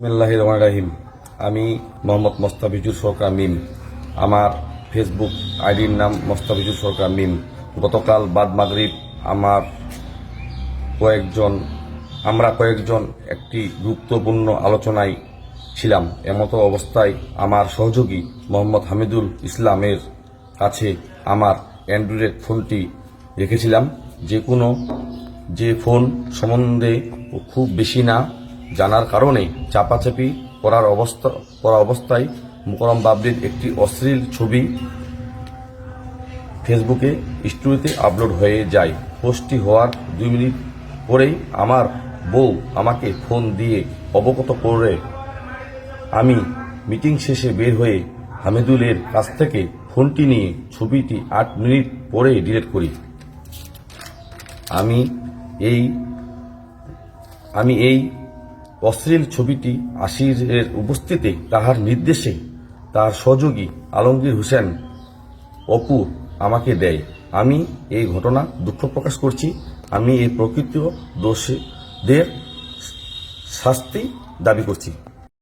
রহমান রাহিম আমি মোহাম্মদ মোস্তাফিজুর সরকার মিম। আমার ফেসবুক আইডির নাম মোস্তাফিজুর সরকার মিম। গতকাল বাদ মাগরিব আমার কয়েকজন, আমরা কয়েকজন একটি গুরুত্বপূর্ণ আলোচনায় ছিলাম। এমতো অবস্থায় আমার সহযোগী মোহাম্মদ হামিদুল ইসলামের কাছে আমার অ্যান্ড্রয়েড ফোনটি রেখেছিলাম। যে কোনো, যে ফোন সম্বন্ধে খুব বেশি না। জানার কারণে চাপাচাপি করার অবস্থা করা অবস্থায় মুকরম বাবরির একটি অশ্লীল ছবি ফেসবুকে স্টোরিতে আপলোড হয়ে যায়। পোস্টটি হওয়ার দুই মিনিট পরেই আমার বউ আমাকে ফোন দিয়ে অবগত করে, আমি মিটিং শেষে বের হয়ে হামিদুলের কাছ থেকে ফোনটি নিয়ে ছবিটি আট মিনিট পরে ডিলিট করি। আমি এই আমি এই অশ্লীল ছবিটি আশিরের উপস্থিতি তাহার নির্দেশে তার সহযোগী আলমগীর হোসেন অপু আমাকে দেয়। আমি এই ঘটনা দুঃখ প্রকাশ করছি। আমি এই প্রকৃত দোষীদের শাস্তি দাবি করছি।